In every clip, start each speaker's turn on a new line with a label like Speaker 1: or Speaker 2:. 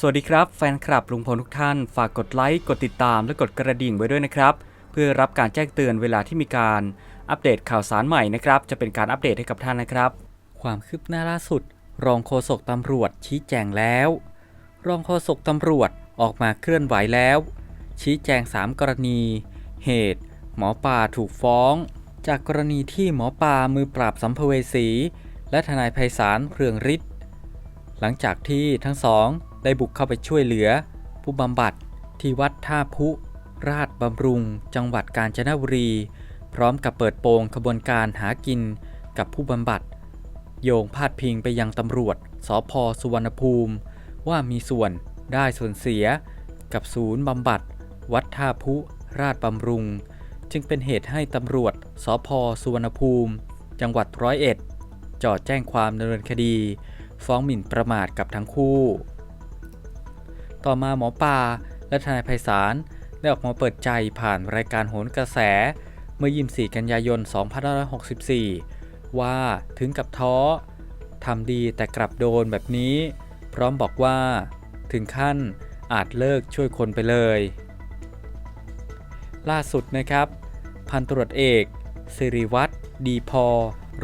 Speaker 1: สวัสดีครับแฟนคลับลุงพลทุกท่าน ฝากกดไลค์ กดติดตามและกดกระดิ่งไว้ด้วยนะครับ เพื่อรับการแจ้งเตือนเวลาที่มีการอัปเดตข่าวสารใหม่นะครับ จะเป็นการอัปเดตให้กับท่านนะครับ ความคืบหน้าล่าสุด รองโฆษกตำรวจชี้แจงแล้ว รองโฆษกตำรวจออกมาเคลื่อนไหวแล้ว ชี้แจง 3 กรณี เหตุ หมอปลาถูกฟ้อง จากกรณีที่หมอปลามือปราบสัมภเวสี และทนายไพศาลเรืองฤทธิ์หลังจากที่ทั้งสอง ได้บุกเข้าไปช่วยเหลือ ผู้บำบัดที่วัดท่าพุ ราชบำรุง จังหวัดกาญจนบุรี พร้อมกับเปิดโปงขบวนการหากินกับผู้บำบัด โยงพาดพิงไปยังตำรวจสพสุวรรณภูมิ ว่ามีส่วนได้ส่วนเสีย กับศูนย์บำบัด วัดท่าพุราชบำรุง จึงเป็นเหตุให้ตำรวจสพสุวรรณภูมิ จังหวัดร้อยเอ็ดจอดแจ้งความดำเนินคดี ฟ้องหมิ่นประมาทกับทั้งคู่ ต่อมาหมอปลาและทนายไพศาลได้ออกมาเปิดใจผ่านรายการโหนกระแส เมื่อ 24 กันยายน 2564 ว่าถึงกับท้อทำดีแต่กลับโดนแบบนี้ พร้อมบอกว่า ถึงขั้นอาจเลิกช่วยคนไปเลย ล่าสุดนะครับ พันตรวจเอกสิริวัตรดีพอ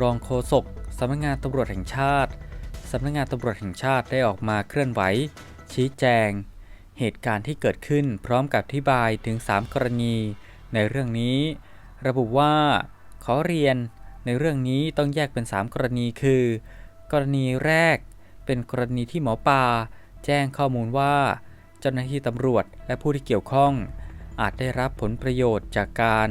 Speaker 1: รองโฆษกสำนักงานตำรวจแห่งชาติสำนักงานตำรวจแห่งชาติได้ออกมาเคลื่อนไหว ชี้แจง เหตุการณ์ที่เกิดขึ้นพร้อมกับอธิบายถึง 3 กรณี ในเรื่องนี้ ระบุว่า ขอเรียนในเรื่องนี้ต้องแยกเป็น 3 กรณีคือ กรณีแรก เป็นกรณีที่หมอปลาแจ้งข้อมูลว่าเจ้าหน้าที่ตำรวจและผู้ที่เกี่ยวข้อง อาจได้รับผลประโยชน์จากการ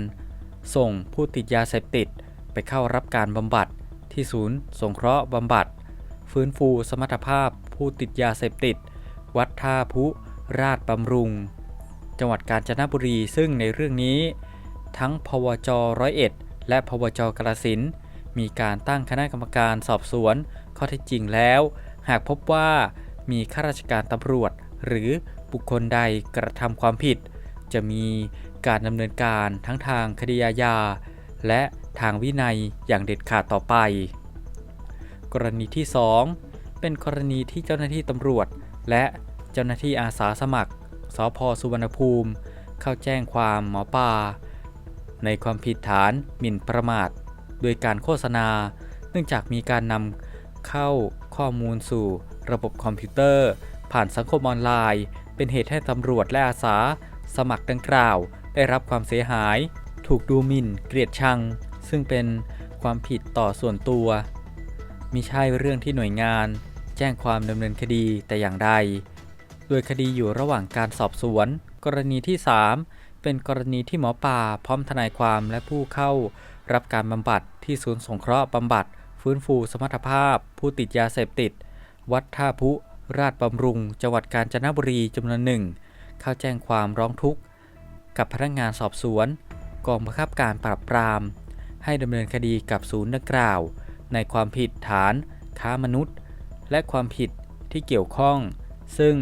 Speaker 1: ส่งผู้ติดยาเสพติด ไปเข้ารับการบำบัด ที่ศูนย์ สงเคราะห์บำบัด ฟื้นฟูสมรรถภาพผู้ติดยาเสพติด วัดท่าพุ ราชบำรุง จังหวัดกาญจนบุรีซึ่งในเรื่องนี้ ทั้งพวจร้อยเอ็ดและพวจกระสินมีการตั้งคณะกรรมการสอบสวนข้อเท็จจริงแล้ว หากพบว่ามีข้าราชการตำรวจ หรือบุคคลใดกระทำความผิด จะมีการดำเนินการทั้งทางคดีอาญาและทางวินัยอย่างเด็ดขาดต่อไป กรณีที่ 2 เป็นกรณีที่เจ้าหน้าที่ตำรวจ และ เจ้าหน้าที่อาสาสมัคร สพสุวรรณภูมิ เข้าแจ้งความหมอป่าในความผิดฐานหมิ่นประมาท โดยการโฆษณา เนื่องจากมีการนำเข้าข้อมูลสู่ระบบคอมพิวเตอร์ ผ่านสังคมออนไลน์ เป็นเหตุให้ตำรวจและอาสา สมัครดังกล่าว ได้รับความเสียหาย ถูกดูหมิ่น เกลียดชัง ซึ่งเป็นความผิดต่อส่วนตัวมิใช่เรื่องที่หน่วยงาน แจ้งความดำเนินคดีแต่อย่างใด โดยคดีอยู่ระหว่างการสอบสวน กรณีที่ 3 เป็นกรณีที่หมอป่าพร้อมทนายความและผู้เข้า รับการบำบัดที่ศูนย์สงเคราะห์บำบัด ฟื้นฟูสมรรถภาพ ผู้ติดยาเสพติด วัดท่าพุ ราชบำรุง จังหวัดกาญจนบุรีจำนวนหนึ่งเข้าแจ้งความร้องทุกข์ กับพนักงานสอบสวน กองบังคับการปราบปราม ให้ดำเนินคดีกับศูนย์ดังกล่าว ในความผิดฐาน ค้ามนุษย์ และความผิดที่เกี่ยวข้อง ซึ่ง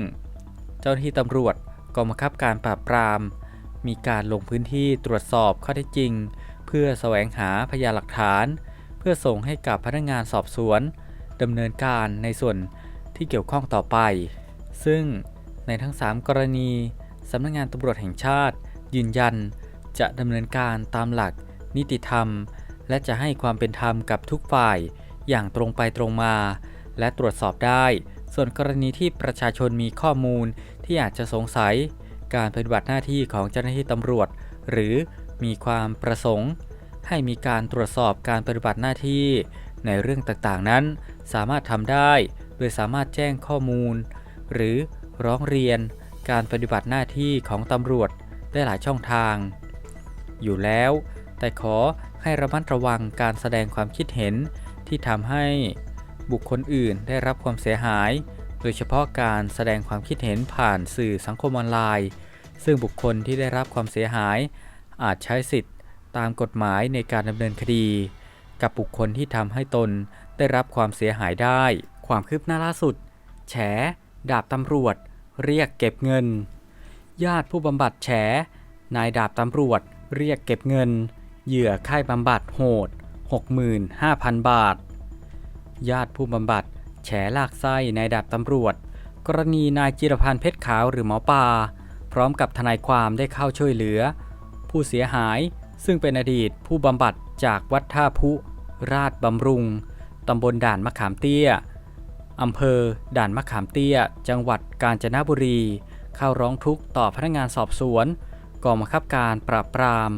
Speaker 1: เจ้าหน้าที่ตำรวจกองบังคับการปราบปราม มีการลงพื้นที่ตรวจสอบข้อเท็จจริง เพื่อแสวงหาพยานหลักฐาน เพื่อส่งให้กับพนักงานสอบสวนดำเนินการในส่วนที่เกี่ยวข้องต่อไป ซึ่งในทั้ง 3 กรณีสำนักงงานตำรวจแห่งชาติ ยืนยัน จะดำเนินการตามหลัก นิติธรรม และจะให้ความเป็นธรรมกับทุกฝ่ายอย่างตรงไปตรงมา และตรวจสอบได้ ส่วนกรณีที่ประชาชนมีข้อมูลที่อาจจะสงสัย การปฏิบัติหน้าที่ของเจ้าหน้าที่ตำรวจ หรือมีความประสงค์ ให้มีการตรวจสอบการปฏิบัติหน้าที่ ในเรื่องต่างๆนั้น สามารถทำได้ โดยสามารถแจ้งข้อมูล หรือร้องเรียน การปฏิบัติหน้าที่ของตำรวจได้หลายช่องทาง อยู่แล้ว แต่ขอให้ระมัดระวังการแสดงความคิดเห็นที่ทำให้ บุคคลอื่นได้รับความเสียหาย โดยเฉพาะการแสดงความคิดเห็นผ่านสื่อสังคมออนไลน์ ซึ่งบุคคลที่ได้รับความเสียหาย อาจใช้สิทธิ์ ตามกฎหมายในการดำเนินคดี กับบุคคลที่ทำให้ตนได้รับความเสียหายได้ ความคืบหน้าล่าสุด แฉ ดาบตำรวจ เรียกเก็บเงิน ญาติผู้บำบัดแฉ นายดาบตำรวจ เรียกเก็บเงิน เหยื่อค่ายบำบัดโหด 65,000 บาท ญาติผู้บำบัดแฉลากไส้ในดาบตำรวจ กรณีนายจิรพันธ์เพชรขาวหรือหมอปลาพร้อมกับทนายความได้เข้าช่วยเหลือ ผู้เสียหายซึ่งเป็นอดีตผู้บำบัดจากวัดท่าพุ ราชบำรุง ตำบลด่านมะขามเตี้ยอำเภอ ด่านมะขามเตี้ย จังหวัดกาญจนบุรี เข้าร้องทุกข์ต่อพนักงานสอบสวนกองบังคับการปราบปราม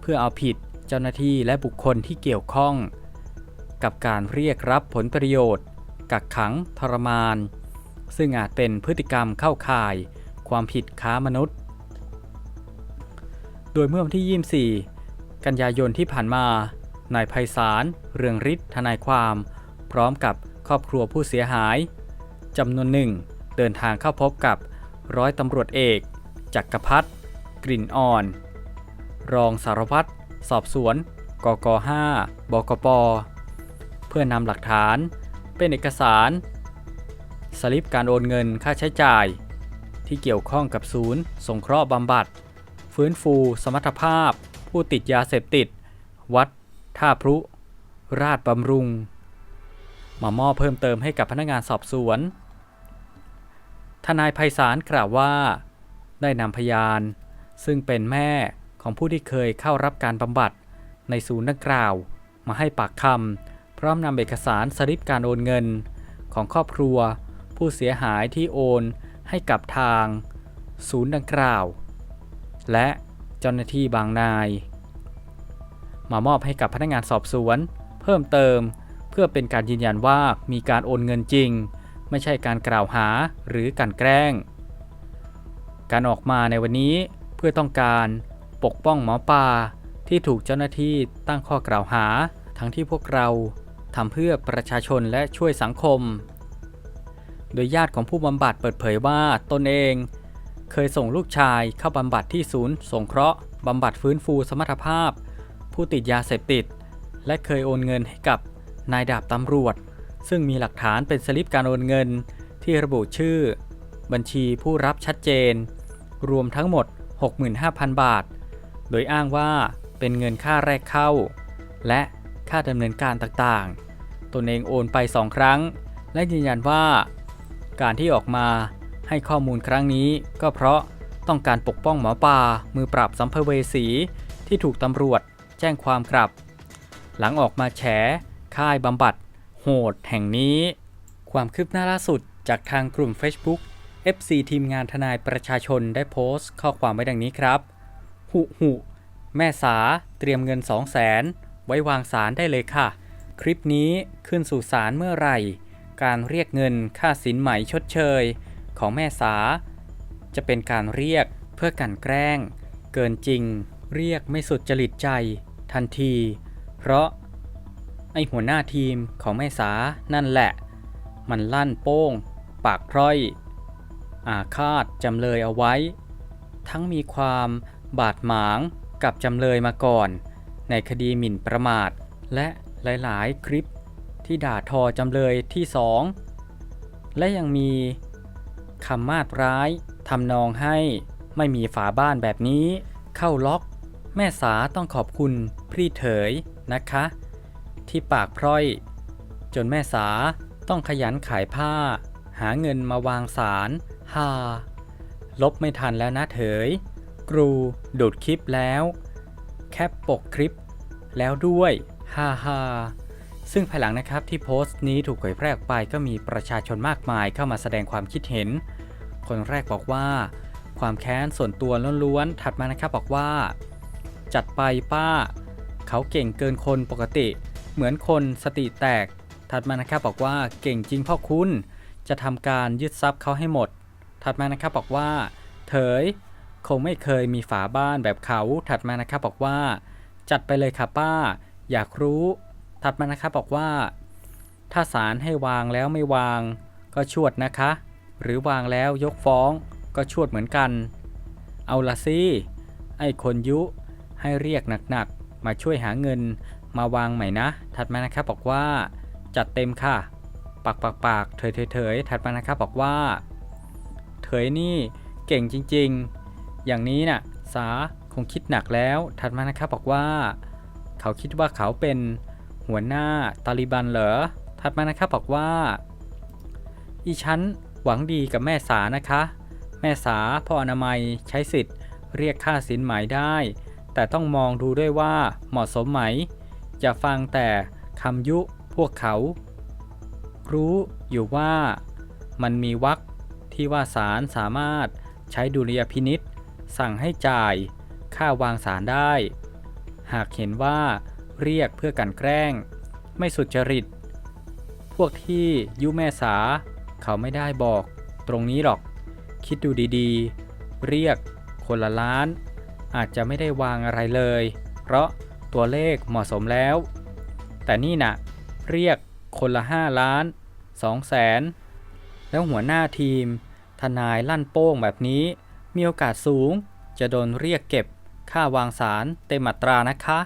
Speaker 1: เพื่อเอาผิดเจ้าหน้าที่และบุคคลที่เกี่ยวข้อง กับการเรียกรับผลประโยชน์ กักขังทรมาน ซึ่งอาจเป็นพฤติกรรมเข้าข่าย ความผิดค้ามนุษย์ โดยเมื่อวันที่ 24 กันยายนที่ผ่านมานายไพศาลเรืองฤทธิ์ทนายความ พร้อมกับครอบครัวผู้เสียหายจำนวนหนึ่งเดินทางเข้าพบกับร้อยตำรวจเอกจักรพัฒน์กลิ่นอ่อน รองสารวัตรสอบสวน กก 5 บกป พื่อนำหลักฐาน เป็นเอกสาร สลิปการโอนเงินค่าใช้จ่าย ที่เกี่ยวข้องกับศูนย์ สงเคราะห์บำบัด ฟื้นฟูสมรรถภาพ ผู้ติดยาเสพติด วัด ท่าพรุราชบำรุง มามอบเพิ่มเติมให้กับพนักงานสอบสวน ทนายไพศาลกล่าวว่า ได้นำพยาน ซึ่งเป็นแม่ของผู้ที่เคยเข้ารับการบำบัดในศูนย์ดังกล่าว มาให้ปากคำ ร้อมนำเอกสารสลิปการโอนเงิน ของครอบครัว ผู้เสียหายที่โอนให้กับทาง ศูนย์ดังกล่าว และเจ้าหน้าที่บางนาย มามอบให้กับพนักงานสอบสวน เพิ่มเติมเพื่อเป็นการยืนยันว่ามีการโอนเงินจริง ไม่ใช่การกล่าวหาหรือการแกล้ง การออกมาในวันนี้เพื่อต้องการปกป้องหมอปลาที่ถูกเจ้าหน้าที่ตั้งข้อกล่าวหาทั้งที่พวกเรา ทำเพื่อประชาชนและช่วยสังคม โดยญาติของผู้บำบัดเปิดเผยว่าตนเอง เคยส่งลูกชายเข้าบำบัดที่ศูนย์สงเคราะห์บำบัดฟื้นฟูสมรรถภาพ ผู้ติดยาเสพติด และเคยโอนเงินให้กับนายดาบตำรวจ ซึ่งมีหลักฐานเป็นสลิปการโอนเงินที่ระบุชื่อ บัญชีผู้รับชัดเจน รวมทั้งหมด 65,000 บาท โดยอ้างว่าเป็นเงินค่าแรกเข้า และค่าดำเนินการต่างๆ ตนเองโอนไปสองครั้ง และยืนยันว่า การที่ออกมาให้ข้อมูลครั้งนี้ ก็เพราะต้องการปกป้องหมอปลามือปราบสัมภเวสีที่ถูกตำรวจแจ้งความกลับ หลังออกมาแฉ ค่ายบำบัด โหดแห่งนี้ ความคืบหน้าล่าสุดจากทางกลุ่ม Facebook FC ทีมงานทนายประชาชนได้โพสต์ข้อความไว้ดังนี้ครับ หุหุ แม่สาเตรียมเงิน 2 0 0แสนไว้วางสารได้เลยค่ะ คลิปนี้ขึ้นสู่ศาลเมื่อไหร่ การเรียกเงินค่าสินไหมชดเชย ของแม่สา จะเป็นการเรียกเพื่อกันแกล้ง เกินจริง เรียกไม่สุดจริตใจ ทันที เพราะ ไอหัวหน้าทีมของแม่สานั่นแหละ มันลั่นโป้ง ปากพร้อย อาฆาตจำเลยเอาไว้ ทั้งมีความบาดหมางกับจำเลยมาก่อน ในคดีหมิ่นประมาทและ หลายๆ คลิปที่ด่าทอจำเลยที่สองและยังมีคำมาดร้ายทำนองให้ไม่มีฝาบ้านแบบนี้ เข้าล็อก แม่สาต้องขอบคุณพี่เถยนะคะ ที่ปากพร้อย จนแม่สาต้องขยันขายผ้า หาเงินมาวางสารฮาลบไม่ทันแล้วนะเถยกรูดูดคลิปแล้ว แคปปกคลิปแล้วด้วย ฮ่าฮ่าซึ่งภายหลังนะครับที่โพสต์นี้ถูกเผยแพร่ออกไปก็มีประชาชนมากมายเข้ามาแสดงความคิดเห็น คนแรกบอกว่า ความแค้นส่วนตัวล้วนๆ ถัดมานะครับบอกว่า จัดไปป้า เขาเก่งเกินคนปกติ เหมือนคนสติแตก ถัดมานะครับบอกว่าเก่งจริงพ่อคุณ จะทำการยึดทรัพย์เขาให้หมด ถัดมานะครับบอกว่า เถย คงไม่เคยมีฝาบ้านแบบเขา ถัดมานะครับบอกว่า จัดไปเลยค่ะป้า อยากรู้ ถัดมานะครับบอกว่า ถ้าศาลให้วางแล้วไม่วาง ก็ชวดนะคะ หรือวางแล้วยกฟ้อง ก็ชวดเหมือนกัน เอาละสิไอ้คนยุให้เรียกหนักๆ มาช่วยหาเงินมาวางใหม่นะ ถัดมานะครับบอกว่า จัดเต็มค่ะ ปากปากปากเถยเถยเถยถัดมานะครับบอกว่า เถยนี่เก่งจริงๆ อย่างนี้น่ะ สาคงคิดหนักแล้ว ถัดมานะครับบอกว่า เขาคิดว่าเขาเป็นหัวหน้าตาลิบันเหรอ ถัดมานะครับบอกว่า อีฉันหวังดีกับแม่สานะคะ แม่สาพ่ออนามัยใช้สิทธิ์ เรียกค่าสินไหมได้ แต่ต้องมองดูด้วยว่าเหมาะสมไหม อย่าฟังแต่คำยุพวกเขา รู้อยู่ว่ามันมีวรรคที่ว่าศาลสามารถใช้ดุลยพินิษสั่งให้จ่ายค่าวางสารได้ หากเห็นว่าเรียกเพื่อกันแกล้ง ไม่สุจริต พวกที่ยุแม่สา เขาไม่ได้บอก ตรงนี้หรอก คิดดูดีๆ เรียกคนละล้าน อาจจะไม่ได้วางอะไรเลย เพราะตัวเลขเหมาะสมแล้ว แต่นี่นะเรียกคนละ5ล้าน2แสนแล้วหัวหน้าทีม ทนายลั่นโป้งแบบนี้ มีโอกาสสูงจะโดนเรียกเก็บ ค่าวางสารเต็มอัตรานะคะ